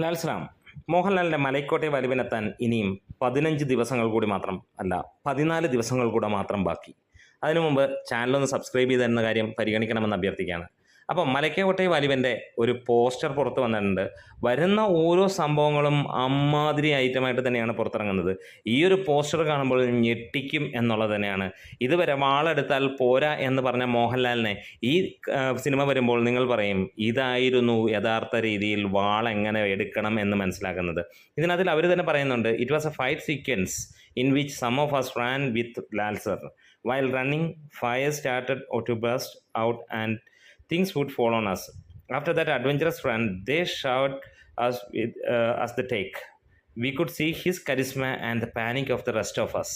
ലാൽസലാം. മോഹൻലാലിന്റെ മലൈക്കോട്ടെ വലിവിനെത്താൻ ഇനിയും പതിനഞ്ച് ദിവസങ്ങൾ കൂടി മാത്രം അല്ല പതിനാല് ദിവസങ്ങൾ കൂടെ മാത്രം ബാക്കി. അതിനു മുമ്പ് ചാനലൊന്ന് സബ്സ്ക്രൈബ് ചെയ്ത് തരുന്ന കാര്യം പരിഗണിക്കണമെന്ന് അഭ്യർത്ഥിക്കുകയാണ്. അപ്പോൾ മലയ്ക്കോട്ടെ വലിവിന്റെ ഒരു പോസ്റ്റർ പുറത്ത് വന്നിട്ടുണ്ട്. വരുന്ന ഓരോ സംഭവങ്ങളും അമ്മാതിരി ഐറ്റമായിട്ട് തന്നെയാണ് പുറത്തിറങ്ങുന്നത്. ഈ ഒരു പോസ്റ്റർ കാണുമ്പോൾ ഞെട്ടിക്കും എന്നുള്ളത് തന്നെയാണ്. ഇതുവരെ വാളെടുത്താൽ പോരാ എന്ന് പറഞ്ഞ മോഹൻലാലിനെ ഈ സിനിമ വരുമ്പോൾ നിങ്ങൾ പറയും ഇതായിരുന്നു യഥാർത്ഥ രീതിയിൽ വാൾ എങ്ങനെ എടുക്കണം എന്ന് മനസ്സിലാക്കുന്നത്. ഇതിനകത്തിൽ അവർ തന്നെ പറയുന്നുണ്ട് it was a fight sequence in which some of us ran with Lal sir while running fire started to burst out and things would fall on us. After that adventurous run, they showed us with uh, us the take. We could see his charisma and the panic of the rest of us.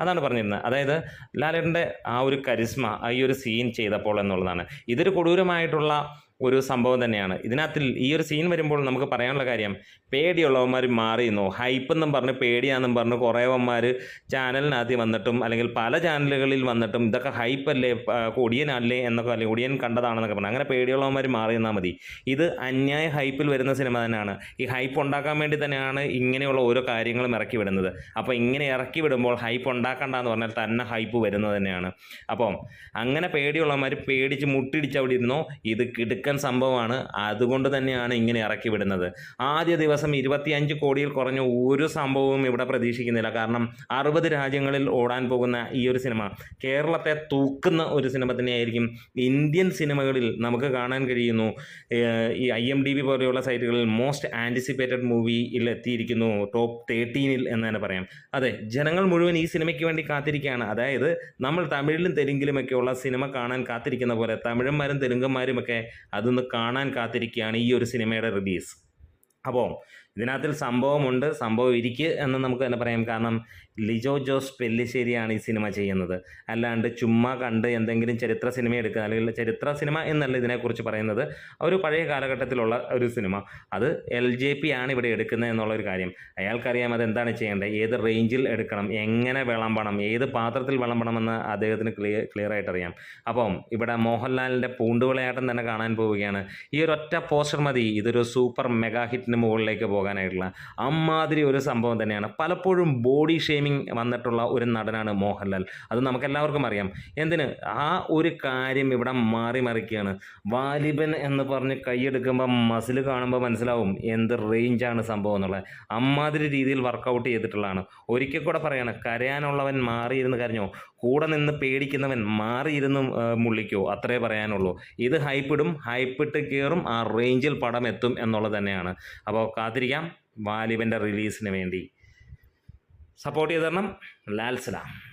അതാണ് പറഞ്ഞിരുന്നത് അതായത് ലാലേട്ടന്റെ ആ ഒരു charisma ഈ ഒരു scene ചെയ്തപ്പോൾ എന്നുള്ളതാണ് ഇതൊരു കൊടൂരമായിട്ടുള്ള ഒരു സംഭവം തന്നെയാണ്. ഇതിനകത്തിൽ ഈ ഒരു സീൻ വരുമ്പോൾ നമുക്ക് പറയാനുള്ള കാര്യം പേടിയുള്ളവന്മാർ മാറിയുന്നു ഹൈപ്പ് എന്നും പറഞ്ഞ് പേടിയാണെന്നും പറഞ്ഞ് കുറേവന്മാർ ചാനലിനകത്ത് വന്നിട്ടും അല്ലെങ്കിൽ പല ചാനലുകളിൽ വന്നിട്ടും ഇതൊക്കെ ഹൈപ്പല്ലേ ഒടിയനല്ലേ എന്നൊക്കെ അല്ലെങ്കിൽ ഒടിയൻ കണ്ടതാണെന്നൊക്കെ പറഞ്ഞു. അങ്ങനെ പേടിയുള്ളവന്മാർ മാറി നിന്നാൽ മതി. ഇത് അന്യായ ഹൈപ്പിൽ വരുന്ന സിനിമ തന്നെയാണ്. ഈ ഹൈപ്പ് ഉണ്ടാക്കാൻ വേണ്ടി തന്നെയാണ് ഇങ്ങനെയുള്ള ഓരോ കാര്യങ്ങളും ഇറക്കി വിടുന്നത്. അപ്പോൾ ഇങ്ങനെ ഇറക്കി വിടുമ്പോൾ ഹൈപ്പ് ഉണ്ടാക്കണ്ട എന്ന് പറഞ്ഞാൽ തന്നെ ഹൈപ്പ് വരുന്നത് തന്നെയാണ്. അപ്പം അങ്ങനെ പേടിയുള്ളവന്മാർ പേടിച്ച് മുട്ടിടിച്ച് അവിടെ ഇരുന്നോ ഇത് കിടുക്കൻ സംഭവമാണ്. അതുകൊണ്ട് തന്നെയാണ് ഇങ്ങനെ ഇറക്കി വിടുന്നത്. ആദ്യ ദിവസം ഇരുപത്തിയഞ്ച് കോടിയിൽ കുറഞ്ഞ ഒരു സംഭവവും ഇവിടെ പ്രതീക്ഷിക്കുന്നില്ല. കാരണം അറുപത് രാജ്യങ്ങളിൽ ഓടാൻ പോകുന്ന ഈ ഒരു സിനിമ കേരളത്തെ തൂക്കുന്ന ഒരു സിനിമ തന്നെയായിരിക്കും ഇന്ത്യൻ സിനിമകളിൽ നമുക്ക് കാണാൻ കഴിയുന്നു. ഈ ഐ എം ഡി ബി പോലെയുള്ള സൈറ്റുകളിൽ മോസ്റ്റ് ആന്റിസിപ്പേറ്റഡ് മൂവിയിൽ എത്തിയിരിക്കുന്നു. ടോപ്പ് തേർട്ടീനിൽ എന്ന് തന്നെ പറയാം. അതെ ജനങ്ങൾ മുഴുവൻ ഈ സിനിമയ്ക്ക് വേണ്ടി കാത്തിരിക്കുകയാണ്. അതായത് നമ്മൾ തമിഴിലും തെലുങ്കിലുമൊക്കെയുള്ള സിനിമ കാണാൻ കാത്തിരിക്കുന്ന പോലെ തമിഴന്മാരും തെലുങ്കന്മാരുമൊക്കെ അതൊന്ന് കാണാൻ കാത്തിരിക്കുകയാണ് ഈ ഒരു സിനിമയുടെ റിലീസ് അപ്പോൾ ഇതിനകത്തിൽ സംഭവമുണ്ട് സംഭവം ഇരിക്കുക എന്ന് നമുക്ക് തന്നെ പറയാം. കാരണം ലിജോ ജോസ് പെല്ലിശ്ശേരിയാണ് ഈ സിനിമ ചെയ്യുന്നത്. അല്ലാണ്ട് ചുമ്മാ കണ്ട് എന്തെങ്കിലും ചരിത്ര സിനിമ എടുക്കുക അല്ലെങ്കിൽ ചരിത്ര സിനിമ എന്നല്ല ഇതിനെക്കുറിച്ച് പറയുന്നത് ഒരു പഴയ കാലഘട്ടത്തിലുള്ള ഒരു സിനിമ. അത് എൽ ജെ പി ആണ് ഇവിടെ എടുക്കുന്നത് എന്നുള്ളൊരു കാര്യം. അയാൾക്കറിയാം അത് എന്താണ് ചെയ്യേണ്ടത്. ഏത് റേഞ്ചിൽ എടുക്കണം എങ്ങനെ വിളമ്പണം ഏത് പാത്രത്തിൽ വിളമ്പണമെന്ന് അദ്ദേഹത്തിന് ക്ലിയർ ക്ലിയർ ആയിട്ട് അറിയാം. അപ്പം ഇവിടെ മോഹൻലാലിന്റെ പൂണ്ടുവിളയാട്ടം തന്നെ കാണാൻ പോവുകയാണ്. ഈ ഒരു ഒറ്റ പോസ്റ്റർ മതി. ഇതൊരു സൂപ്പർ മെഗാ ഹിറ്റിന് മുകളിലേക്ക് പോകാനായിട്ടുള്ള അമ്മാതിരി ഒരു സംഭവം തന്നെയാണ്. പലപ്പോഴും ബോഡി ഷേമിങ് വന്നിട്ടുള്ള ഒരു നടനാണ് മോഹൻലാൽ. അത് നമുക്കെല്ലാവർക്കും അറിയാം. എന്തിന്? ആ ഒരു കാര്യം ഇവിടെ മാറി മറിക്കുകയാണ്. വാലിബൻ എന്ന് പറഞ്ഞ് കൈയെടുക്കുമ്പോൾ മസിൽ കാണുമ്പോൾ മനസ്സിലാവും എന്ത് റേഞ്ചാണ് സംഭവം എന്നുള്ളത്. അമ്മാതിരി രീതിയിൽ വർക്കൗട്ട് ചെയ്തിട്ടുള്ളതാണ്. ഒരിക്കൽ കൂടെ പറയാണ് കരയാനുള്ളവൻ മാറിയിരുന്ന് കരഞ്ഞോ? കൂടെ നിന്ന് പേടിക്കുന്നവൻ മാറിയിരുന്ന് മുള്ളിക്കോ? അത്രേ പറയാനുള്ളൂ. ഇത് ഹൈപ്പിടും ഹൈപ്പിട്ട് കയറും ആ റേഞ്ചിൽ പടം എത്തും എന്നുള്ളത് തന്നെയാണ്. അപ്പോൾ കാത്തിരിക്കാം. വാലിബന്റെ റിലീസിന് വേണ്ടി. സപ്പോർട്ട് ചെയ്ത് തരണം. ലാൽസലാം